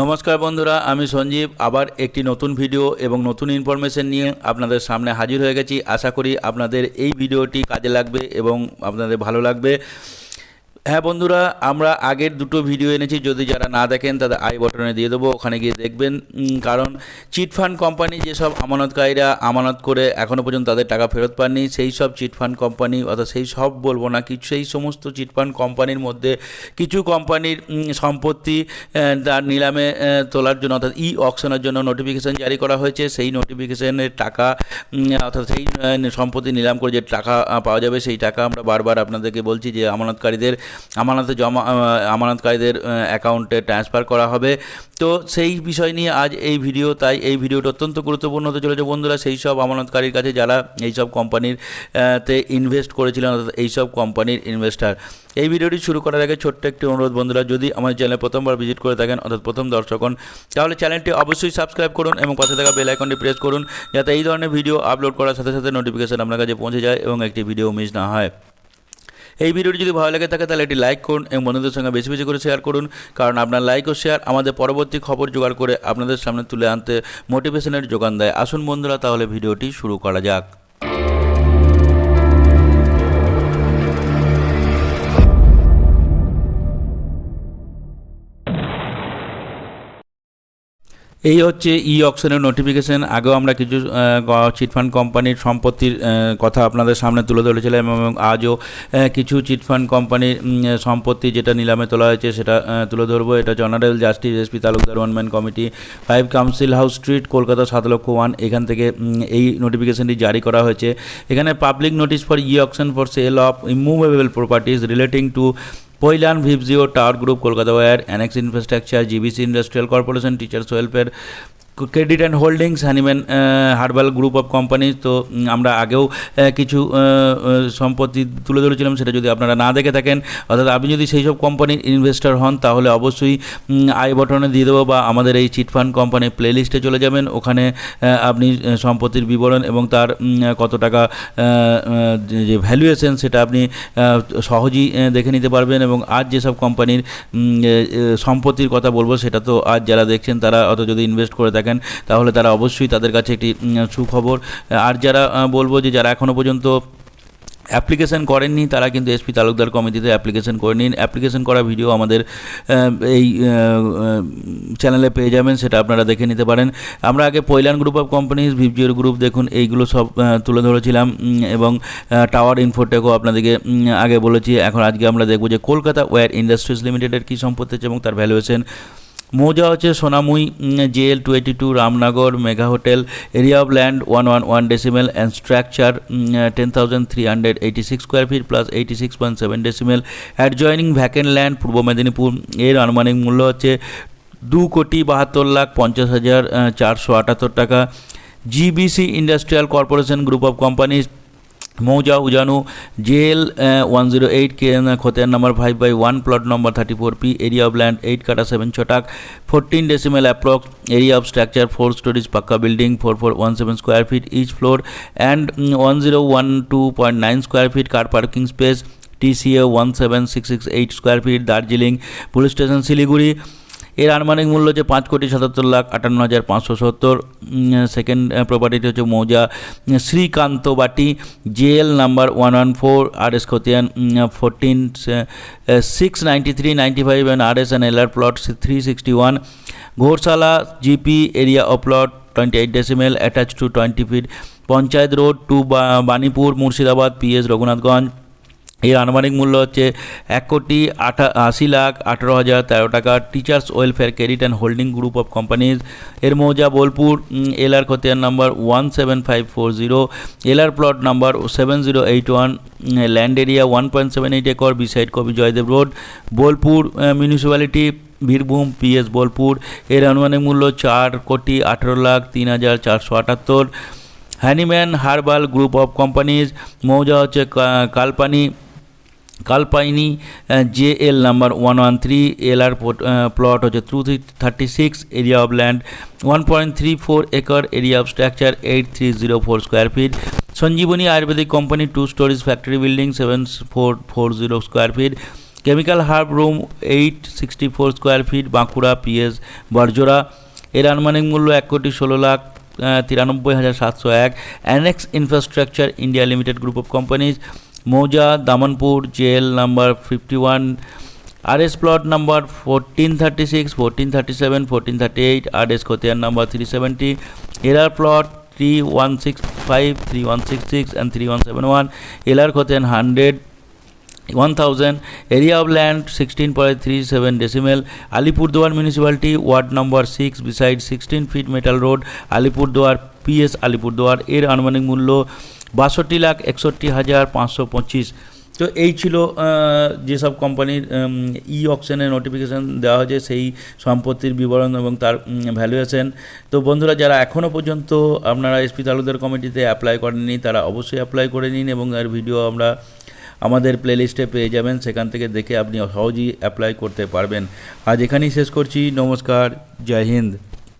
নমস্কার বন্ধুরা, আমি সঞ্জীব। আবার একটি নতুন ভিডিও এবং নতুন ইনফরমেশন নিয়ে আপনাদের সামনে হাজির হয়ে গেছি। আশা করি আপনাদের এই ভিডিওটি কাজে লাগবে এবং আপনাদের ভালো লাগবে। হ্যাঁ বন্ধুরা, আমরা আগের দুটো ভিডিও এনেছি। যদি যারা না দেখেন, তাদের আই বটনে দিয়ে দেবো। ওখানে গিয়ে দেখবেন কারণ চিটফান্ড কোম্পানি যেসব আমানতকারীরা আমানত করে এখনও পর্যন্ত তাদের টাকা ফেরত পাননি, সেই সব চিটফান্ড কোম্পানি অর্থাৎ সেই সব বলব না, কিছু, সেই সমস্ত চিটফান্ড কোম্পানির মধ্যে কিছু কোম্পানির সম্পত্তি তার নিলামে তোলার জন্য, অর্থাৎ ই অকশনের জন্য নোটিফিকেশান জারি করা হয়েছে। সেই নোটিফিকেশনের টাকা অর্থাৎ সেই সম্পত্তি নিলাম করে যে টাকা পাওয়া যাবে, সেই টাকা আমরা বারবার আপনাদেরকে বলছি যে আমানতকারীদের আমানতে জমা আমানতকারীদের অ্যাকাউন্টে ট্রান্সফার করা হবে। তো সেই বিষয় নিয়ে আজ এই ভিডিও, তাই এই ভিডিওটা অত্যন্ত গুরুত্বপূর্ণ হতে চলেছে বন্ধুরা। সেই সব আমানতকারীর কাছে যারা এই সব কোম্পানির তে ইনভেস্ট করেছিলেন, অর্থাৎ এই সব কোম্পানির ইনভেস্টার এই ভিডিওটি শুরু করার আগে ছোট্ট একটি অনুরোধ বন্ধুরা, যদি আমাদের চ্যানেলে প্রথমবার ভিজিট করে থাকেন, অর্থাৎ প্রথম দর্শক হন, তাহলে চ্যানেলটি অবশ্যই সাবস্ক্রাইব করুন এবং পাশে থাকা বেল আইকনটি প্রেস করুন, যাতে এই ধরনের ভিডিও আপলোড করার সাথে সাথে নোটিফিকেশন আপনার কাছে পৌঁছে যায় এবং একটি ভিডিও মিস না হয়। এই ভিডিওটি যদি ভালো লাগে থাকে, তাহলে এটি লাইক করুন এবং বন্ধুদের সঙ্গে বেশি বেশি করে শেয়ার করুন। কারণ আপনার লাইক ও শেয়ার আমাদের পরবর্তী খবর জোগাড় করে আপনাদের সামনে তুলে আনতে মোটিভেশনের যোগান দেয়। আসুন বন্ধুরা, তাহলে ভিডিওটি শুরু করা যাক। এই হচ্ছে ই অকশনের নোটিফিকেশন আগেও আমরা কিছু চিটফান্ড কোম্পানির সম্পত্তির কথা আপনাদের সামনে তুলে ধরেছিলাম এবং আজও কিছু চিটফান্ড কোম্পানির সম্পত্তি যেটা নিলামে তোলা হয়েছে সেটা তুলে ধরবো। এটা general justice SP Talukdar one man committee. Five Council House Street, Kolkata সাত লক্ষ ওয়ান। এখান থেকে এই নোটিফিকেশনটি জারি করা হয়েছে। এখানে public notice for e auction for sale of immovable properties relating to Pailan ভিপজিও tower group Kolkata war Annexe Infrastructure GBC Industrial Corporation Teachers Welfare Credit and Holdings Hahnemann Herbal group of company তো আমরা আগেও কিছু আহ, আহ, সম্পত্তি তুলে ধরেছিলাম সেটা যদি আপনারা না দেখে থাকেন অর্থাৎ আপনি যদি সেই সব কোম্পানির ইনভেস্টর হন তাহলে অবশ্যই আই বটনে দিয়ে দেবো বা আমাদের এই চিটফান্ড কোম্পানির প্লেলিস্টে চলে যাবেন ওখানে আপনি সম্পত্তির বিবরণ এবং তার কত টাকা যে ভ্যালুয়েশন সেটা আপনি সহজেই দেখে নিতে পারবেন এবং আজ যেসব কোম্পানির সম্পত্তির কথা বলব সেটা তো আজ যারা দেখছেন তারা অত যদি ইনভেস্ট করে থাকেন তাহলে তারা অবশ্যই তাদের কাছে একটি সুখবর। আর যারা বলব যে যারা এখনও পর্যন্ত অ্যাপ্লিকেশন করেননি, তারা কিন্তু এসপি তালুকদার কমিটিতে অ্যাপ্লিকেশন করে নিন। অ্যাপ্লিকেশন করা ভিডিও আমাদের এই চ্যানেলে পেয়ে যাবেন, সেটা আপনারা দেখে নিতে পারেন। আমরা আগে পৈলান গ্রুপ অফ কোম্পানিজ ভিপজিওর গ্রুপ দেখুন, এইগুলো সব তুলে ধরেছিলাম এবং টাওয়ার ইনফোটেকও আপনাদেরকে আগে বলেছি। এখন আজকে আমরা দেখব যে কলকাতা ওয়্যার ইন্ডাস্ট্রিজ লিমিটেডের কী সম্পত্তি আছে এবং তার ভ্যালুয়েশন। মৌজা হচ্ছে Sonamui JL two eighty two, Ramnagar, mega hotel, area of land one one one decimal and structure ten thousand three hundred eighty six square feet plus eighty six point seven decimal adjoining vacant land Purba Medinipur, এর আনুমানিক মূল্য হচ্ছে দু কোটি বাহাত্তর লাখ পঞ্চাশ হাজার চারশো আটাত্তর টাকা। GBC Industrial Corporation group of companies মৌজা Ujanu JL one zero eight খতিয়ান number five by one plot number thirty four P area of land eight কাটা seven ছটাক fourteen decimal approx area of structure four stories পাক্কা building four four one seven square feet each floor and one zero one two point nine square feet car parking space TCA one seven six six eight square feet Darjeeling police station Siliguri এর আনুমানিক মূল্য হচ্ছে পাঁচ কোটি সাতাত্তর লাখ আটান্ন হাজার পাঁচশো সত্তর। সেকেন্ড প্রপার্টিটি হচ্ছে মৌজা Srikantabati, JL number one one four R S খতিয়ান fourteen six ninety three ninety five and R S and L R plot three sixty one Ghorsala GP area of plot twenty eight decimal attach to twenty feet panchayat road to Banipur Murshidabad PS Raghunathganj. এর আনুমানিক মূল্য হচ্ছে এক কোটি আঠা, আশি লাখ আঠারো হাজার তেরো টাকা। Teachers Welfare Credit and Holding group of companies এর মৌজা বোলপুর এলআর খতিয়ান number one seven five four zero. LR plot number seven zero eight one land area one point seven eight acre, beside Kabi Joydev Road. Bolpur municipality Birbhum PS Bolpur. এর আনুমানিক মূল্য চার কোটি আঠেরো লাখ তিন হাজার চারশো আটাত্তর। Hahnemann Herbal group of companies মৌজা হচ্ছে কা- Kalpani Kalpaini J L number one one three L R plot হচ্ছে two three thirty six area of land one point three four acre area of structure eight three zero four square feet Sanjivani Ayurvedic company two stories factory building seven four four zero square feet chemical herb room eight sixty four square feet Bankura PS Barjora. এর আনুমানিক মূল্য এক কোটি ষোলো লাখ তিরানব্বই হাজার সাতশো এক। Annexe Infrastructure India Limited group of companies মৌজা, Damanpur, JL number fifty one R S plot number fourteen thirty six fourteen thirty seven fourteen thirty eight R S খতিয়ান number three seventy LR plot three one six five three one six six and three one seven one LR খতিয়ান hundred one thousand area of land sixteen point three seven decimal Alipurduar municipality ward number six beside sixteen feet metal road Alipurduar PS Alipurduar, এর আনুমানিক মূল্য বাষট্টি লাখ একষট্টি হাজার পাঁচশো পঁচিশ। তো এই ছিল যেসব কোম্পানির ই অকশনের নোটিফিকেশান দেওয়া হয়েছে, সেই সম্পত্তির বিবরণ এবং তার ভ্যালুয়েশন তো বন্ধুরা, যারা এখনও পর্যন্ত আপনারা এসপি তালুকদার কমিটিতে অ্যাপ্লাই করেননি, তারা অবশ্যই অ্যাপ্লাই করে নিন এবং এর ভিডিও আমরা আমাদের প্লেলিস্টে পেয়ে যাবেন। সেখান থেকে দেখে আপনি সহজেই অ্যাপ্লাই করতে পারবেন। আজ এখানেই শেষ করছি। নমস্কার। জয় হিন্দ।